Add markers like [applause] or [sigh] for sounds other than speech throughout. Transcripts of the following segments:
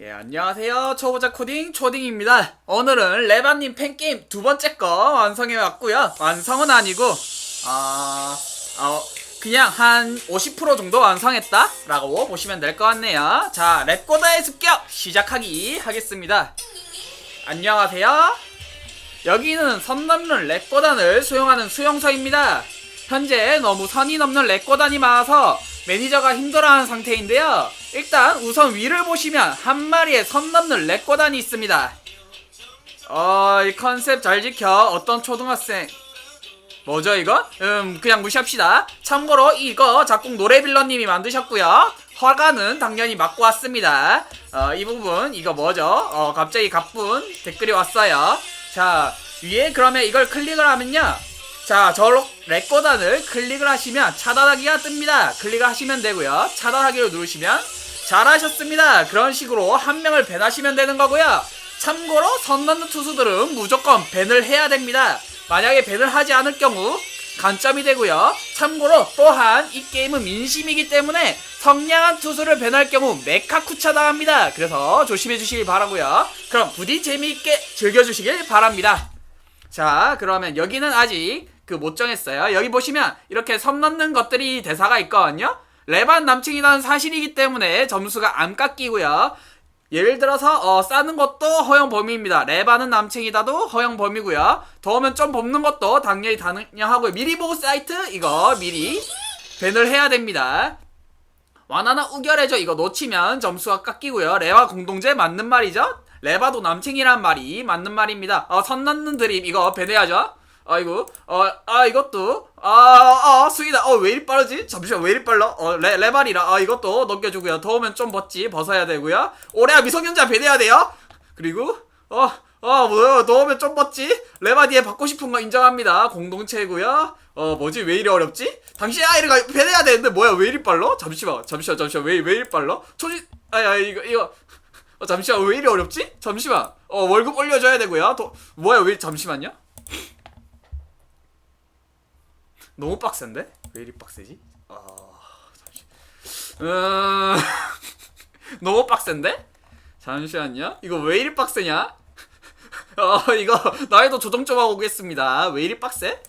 예, 안녕하세요. 초보자 코딩 초딩입니다. 오늘은 레바님 팬게임 두 번째 거 완성해 왔고요. 완성은 아니고, 아, 어, 그냥 한 50% 정도 완성했다라고 보시면 될 것 같네요. 자, 랩고다의 습격 시작하기 하겠습니다. 안녕하세요. 여기는 선 넘는 렉고단을 수용하는 수용소입니다. 현재 너무 선이 넘는 렉고단이 많아서 매니저가 힘들어하는 상태인데요. 일단 우선 위를 보시면 한 마리의 선 넘는 렉고단이 있습니다. 어, 이 컨셉 잘 지켜. 어떤 초등학생. 뭐죠 이거? 음, 그냥 무시합시다. 참고로 이거 작곡 노래빌런님이 만드셨고요. 허가는 당연히 맞고 왔습니다. 어, 이 부분 이거 뭐죠? 어, 갑자기 가쁜 댓글이 왔어요. 자, 위에 그러면 이걸 클릭을 하면요. 자, 저로 레코단을 클릭을 하시면 차단하기가 뜹니다. 클릭을 하시면 되고요. 차단하기를 누르시면 잘하셨습니다. 그런 식으로 한 명을 밴하시면 되는 거고요. 참고로 선 넘는 투수들은 무조건 밴을 해야 됩니다. 만약에 밴을 하지 않을 경우 간점이 되고요. 참고로 또한 이 게임은 민심이기 때문에 성량한 투수를 밴할 경우 메카쿠 차 당합니다. 그래서 조심해 주시길 바라고요. 그럼 부디 재미있게 즐겨주시길 바랍니다. 자, 그러면 여기는 아직 그 못 정했어요. 여기 보시면 이렇게 섬 넘는 것들이 대사가 있거든요. 레반 남친이라는 사실이기 때문에 점수가 안 깎이고요. 예를 들어서 어, 싸는 것도 허용 범위입니다. 레바는 남친이다도 허용 범위고요. 더우면 좀 뽑는 것도 당연히 가능하고요. 미리 보고 사이트 이거 미리 밴을 해야 됩니다. 완화나 우결해줘 이거 놓치면 점수가 깎이고요. 레바 공동제 맞는 말이죠. 레바도 남친이란 말이 맞는 말입니다. 어, 선 넘는 드림 이거 배내야죠. 아이고 어아 이것도 아아 수이다 어왜 이리 빠르지? 잠시만 왜 이리 빨라? 어 레, 레발이라. 아 이것도 넘겨주고요. 더우면 좀 벗지 벗어야 되고요. 올해야 미성년자 배내야 돼요? 그리고 어 어 뭐야 더우면 좀 벗지? 레바디에 받고 싶은 거 인정합니다. 공동체고요. 어 뭐지? 왜 이리 어렵지? 당신 아이가 배내야 되는데 뭐야? 왜 이리 빨라? 잠시만 잠시만 잠시만. 왜 왜 이리 빨라? 초지 아 야 이거 이거. 어, 잠시만. 왜 이리 어렵지? 잠시만. 어 월급 올려줘야 되고요. 도, 뭐야? 왜 잠시만요 너무 빡센데? 왜 이리 빡세지? 아 잠시. 음 [laughs] 너무 빡센데? 잠시만요. 이거 왜 이리 빡세냐? [laughs] 어 이거 나이도 조정 좀 하고 오겠습니다. 왜 이리 빡세?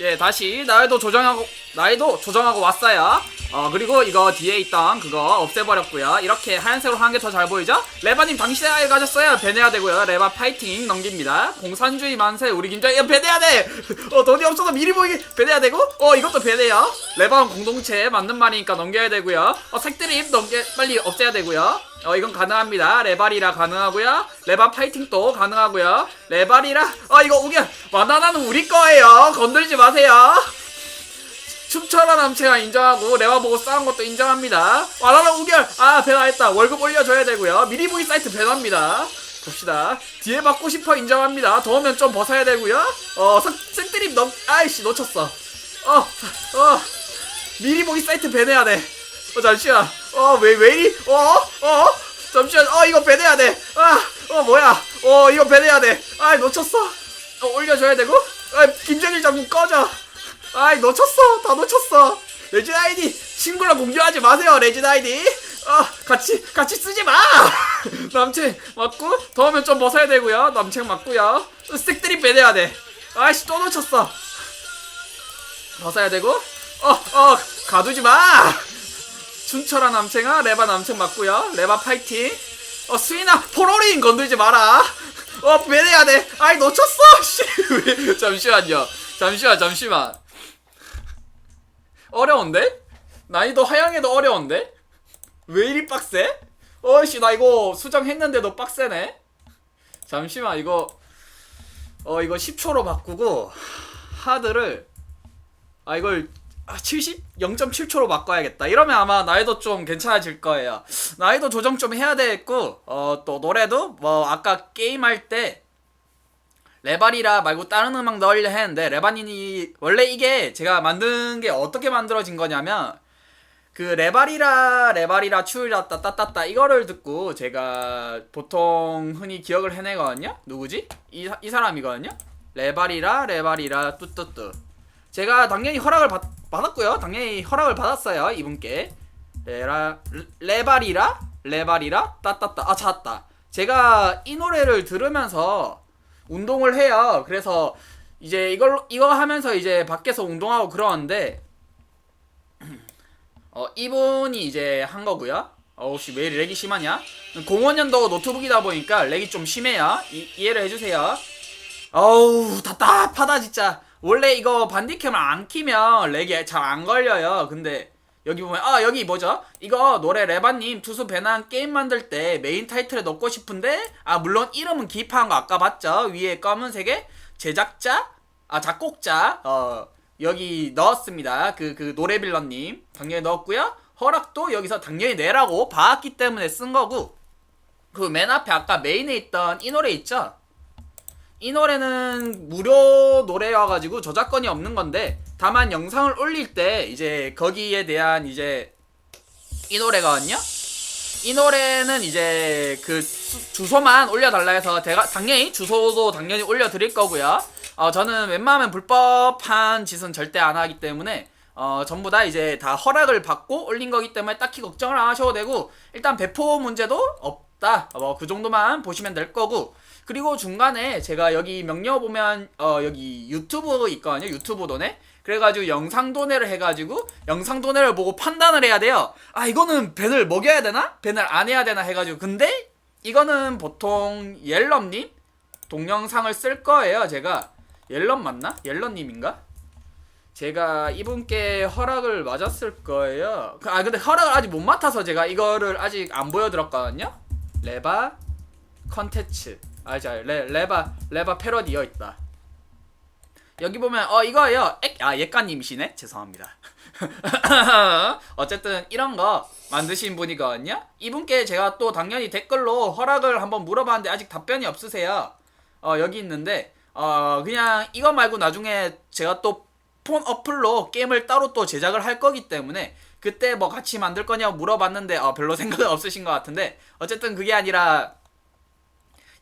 예 다시 나이도 조정하고 나이도 조정하고 왔어요. 어 그리고 이거 뒤에 있던 그거 없애버렸고요. 이렇게 하얀색으로 하는 게 더 잘 보이죠? 레바님 당신의 아이 가졌어요. 배내야 되고요. 레바 파이팅 넘깁니다. 공산주의 만세 우리 김장 야 배내야 돼. 어 돈이 없어서 미리 보이게 배내야 되고 어 이것도 배내요. 레바는 공동체 맞는 말이니까 넘겨야 되고요. 어 색드립 넘겨 빨리 없애야 되고요. 어 이건 가능합니다. 레발이라 가능하고요. 레바 파이팅도 가능하고요. 레발이라 어 이거 우겨 바나나는 우리 거예요. 건들지 마세요. 춤춰라 남체가 인정하고 레바 보고 싸운 것도 인정합니다. 와라라 우결 아 배나했다 월급 올려줘야 되고요. 미리 보기 사이트 배납니다. 봅시다. 뒤에 받고 싶어 인정합니다. 더우면 좀 벗어야 되고요. 어 색- 색드립 넘 아이씨 놓쳤어. 어 어 미리 보기 사이트 배내야 돼. 어 잠시만. 어 왜 왜 이리 어 어 잠시만. 어 이거 배내야 돼. 아 어 뭐야? 어 이거 배내야 돼. 아 놓쳤어. 어 올려줘야 되고. 아 김정일 장군 꺼져. 아이 놓쳤어. 다 놓쳤어. 레진 아이디 친구랑 공유하지 마세요 레진 아이디. 아 같이 같이 쓰지 마. [laughs] 남친 맞고? 더우면 좀 벗어야 되고요. 남친 맞고요. 색들이 빼내야 돼. 아이씨 또 놓쳤어. 벗어야 되고? 어어 가두지 마. 춤춰라 남친아 레바 남친 맞고요. 레바 파이팅. 어 수인아 포로린 건들지 마라. 어 빼내야 돼. 아이 놓쳤어. [laughs] 씨 왜- 잠시만요. 잠시만 잠시만 어려운데? 난이도 하향해도 어려운데? 왜 이리 빡세? 어이씨 나 이거 수정했는데도 빡세네 잠시만 이거 어 이거 10초로 바꾸고 하드를 아 이걸 아, 70? 0.7초로 바꿔야겠다 이러면 아마 나이도 좀 괜찮아질 거예요 나이도 조정 좀 해야 되겠고 어 또 노래도 뭐 아까 게임할 때 레바리라 말고 다른 음악 넣으려 했는데 레바닌이 원래 이게 제가 만든 게 어떻게 만들어진 거냐면 그 레바리라 레바리라 추리라 따따따따 이거를 듣고 제가 보통 흔히 기억을 해내거든요. 누구지? 이, 사- 이 사람이거든요. 레바리라 레바리라 뚜뚜뚜. 제가 당연히 허락을 받, 받았고요. 당연히 허락을 받았어요 이분께. 레라 레바리라 레발이라 따따따. 아 찾았다. 제가 이 노래를 들으면서 운동을 해요. 그래서 이제 이걸 이거 하면서 이제 밖에서 운동하고 그러는데 [clears throat] 어 이분이 이제 한 거고요. 어 혹시 왜 렉이 심하냐? 05년도 노트북이다 보니까 렉이 좀 심해요. 이, 이해를 해주세요. 어우 답답하다 진짜. 원래 이거 반디캠을 안 키면 렉이 잘 안 걸려요. 근데 여기 보면 아 여기 뭐죠? 이거 노래 레바님 투수 배낭 게임 만들 때 메인 타이틀에 넣고 싶은데? 아 물론 이름은 기입한 거 아까 봤죠? 위에 검은색에 제작자? 아 작곡자. 어 여기 넣었습니다. 그 그 노래 빌런님. 당연히 넣었고요. 허락도 여기서 당연히 내라고 봤기 때문에 쓴 거고. 그 맨 앞에 아까 메인에 있던 이 노래 있죠? 이 노래는 무료 노래여가지고 저작권이 없는 건데 다만 영상을 올릴 때 이제 거기에 대한 이제 이 노래거든요. 이 노래는 이제 그 수- 주소만 올려달라 해서 제가 당연히 주소도 당연히 올려드릴 거고요. 어, 저는 웬만하면 불법한 짓은 절대 안 하기 때문에 어, 전부 다 이제 다 허락을 받고 올린 거기 때문에 딱히 걱정을 안 하셔도 되고 일단 배포 문제도 없다. 뭐 그 정도만 보시면 될 거고 그리고 중간에 제가 여기 명령 보면 어 여기 유튜브 있거든요. 유튜브 도네. 그래가지고 영상 도네를 해가지고 영상 도네를 보고 판단을 해야 돼요. 아 이거는 밴을 먹여야 되나? 밴을 안 해야 되나 해가지고 근데 이거는 보통 옐럼님 동영상을 쓸 거예요. 제가 옐럼 맞나? 옐럼님인가? 제가 이분께 허락을 맞았을 거예요. 그- 아 근데 허락을 아직 못 맡아서 제가 이거를 아직 안 보여드렸거든요. 레바 컨텐츠 아자 레 레바 레바 패러디어 있다. 여기 보면 어 이거예요. 액, 아 예까님이시네. 죄송합니다. [laughs] 어쨌든 이런 거 만드신 분이거든요. 이분께 제가 또 당연히 댓글로 허락을 한번 물어봤는데 아직 답변이 없으세요. 어 여기 있는데 어 그냥 이거 말고 나중에 제가 또 폰 어플로 게임을 따로 또 제작을 할 거기 때문에 그때 뭐 같이 만들 거냐고 물어봤는데 어 별로 [laughs] 생각은 없으신 것 같은데 어쨌든 그게 아니라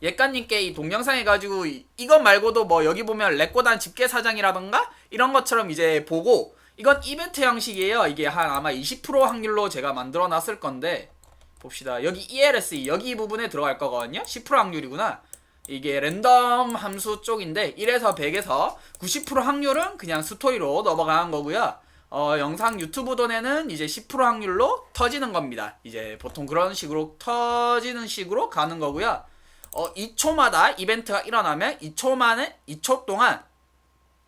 예까님께 이 동영상 해가지고 이- 이것 말고도 뭐 여기 보면 레꼬단 집게사장이라던가 이런 것처럼 이제 보고 이건 이벤트 형식이에요. 이게 한 아마 20% 확률로 제가 만들어 놨을 건데 봅시다. 여기 ELSE 여기 부분에 들어갈 거거든요. 10% 확률이구나. 이게 랜덤 함수 쪽인데 1에서 100에서 90% 확률은 그냥 스토리로 넘어가는 거고요. 어, 영상 유튜브 돈에는 이제 10% 확률로 터지는 겁니다. 이제 보통 그런 식으로 터지는 식으로 가는 거고요. 어, 2초마다 이벤트가 일어나면 2초 만에 2초 동안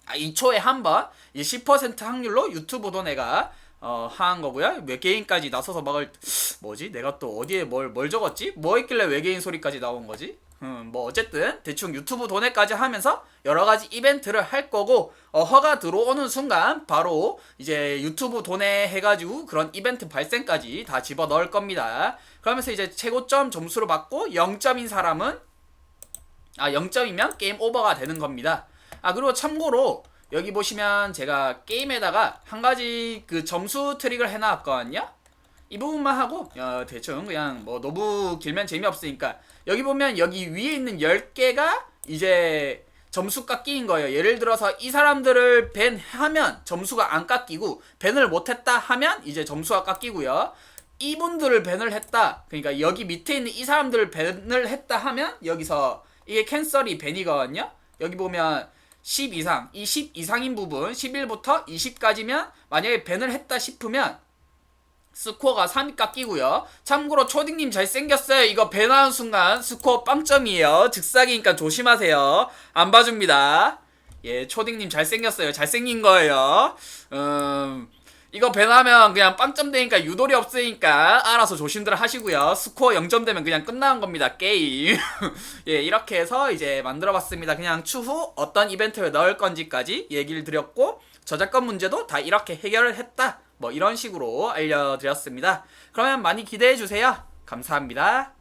아, 2초에 한 번, 이제 10% 확률로 유튜브 돈에가 어, 하는 거고요. 외계인까지 나서서 막을 뭐지? 내가 또 어디에 뭘 뭘 적었지? 뭐 있길래 외계인 소리까지 나온 거지? 음, 뭐 어쨌든 대충 유튜브 돈에까지 하면서 여러 가지 이벤트를 할 거고 어, 허가 들어오는 순간 바로 이제 유튜브 돈에 해가지고 그런 이벤트 발생까지 다 집어 넣을 겁니다. 그러면서 이제 최고점 점수를 받고 0점인 사람은 아 0점이면 게임 오버가 되는 겁니다. 아 그리고 참고로 여기 보시면 제가 게임에다가 한 가지 그 점수 트릭을 해놨거든요. 이 부분만 하고 어, 대충 그냥 뭐 너무 길면 재미없으니까 여기 보면 여기 위에 있는 10개가 이제 점수 깎이는 거예요. 예를 들어서 이 사람들을 밴 하면 점수가 안 깎이고 밴을 못했다 하면 이제 점수가 깎이고요. 이분들을 밴을 했다. 그러니까 여기 밑에 있는 이 사람들을 밴을 했다 하면 여기서 이게 캔슬이 밴이거든요. 여기 보면 10 이상, 이 10 이상인 부분 11부터 20까지면 만약에 밴을 했다 싶으면 스코어가 3이 깎이고요. 참고로 초딩님 잘생겼어요. 이거 배나는 순간 스코어 빵점이에요. 즉사기니까 조심하세요. 안 봐줍니다. 예, 초딩님 잘생겼어요. 잘생긴 거예요. 음, 이거 배나면 그냥 빵점 되니까 유도리 없으니까 알아서 조심들 하시고요. 스코어 0점 되면 그냥 끝나는 겁니다. 게임. [laughs] 예, 이렇게 해서 이제 만들어 봤습니다. 그냥 추후 어떤 이벤트를 넣을 건지까지 얘기를 드렸고 저작권 문제도 다 이렇게 해결을 했다. 뭐 이런 식으로 알려드렸습니다. 그러면 많이 기대해 주세요. 감사합니다.